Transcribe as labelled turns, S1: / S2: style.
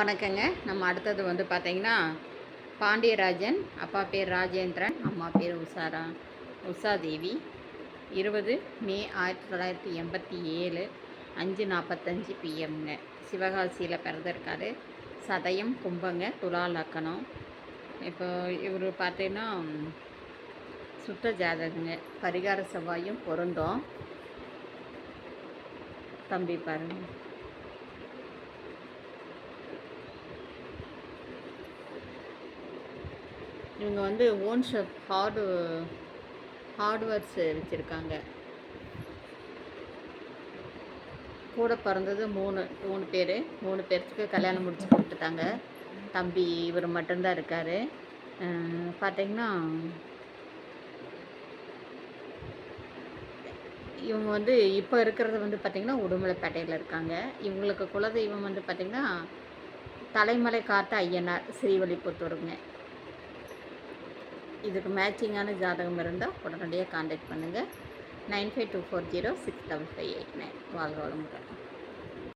S1: வணக்கங்க. நம்ம அடுத்தது வந்து பார்த்தீங்கன்னா பாண்டியராஜன் அப்பா பேர் ராஜேந்திரன் அம்மா பேர் உஷாரா உஷாதேவி. இருபது மே ஆயிரத்தி தொள்ளாயிரத்தி எண்பத்தி ஏழு அஞ்சு நாற்பத்தஞ்சு பிஎம்ங்க சிவகாசியில் பிறந்திருக்காரு. சதயம் கும்பங்க துலா லக்கணம். இப்போ இவர் பார்த்தீங்கன்னா சுத்த ஜாதகங்க. பரிகார செவ்வாயும் பொருந்தோம். தம்பி பாருங்கள் இவங்க வந்து ஓன் ஷாப் ஹார்டு ஹார்ட்வேர்ஸ் வச்சுருக்காங்க. கூட பிறந்தது மூணு மூணு பேர். மூணு பேர்த்துக்கு கல்யாணம் முடிச்சு கொடுத்துட்டாங்க. தம்பி இவர் மட்டும்தான் இருக்கார். பார்த்தீங்கன்னா இவங்க வந்து இப்போ இருக்கிறது வந்து பார்த்திங்கன்னா உடுமலைப்பேட்டையில் இருக்காங்க. இவங்களுக்கு குலதெய்வம் வந்து பார்த்திங்கன்னா தலைமலை காத்த ஐயனார் ஸ்ரீவல்லிபுத்தூருங்க. இதுக்கு மேட்சிங்கான ஜாதகம் இருந்தால் உடனடியாக காண்டாக்ட் பண்ணுங்கள் nine five two four zero six double five eight nine. வாழ்க வளமுடன்.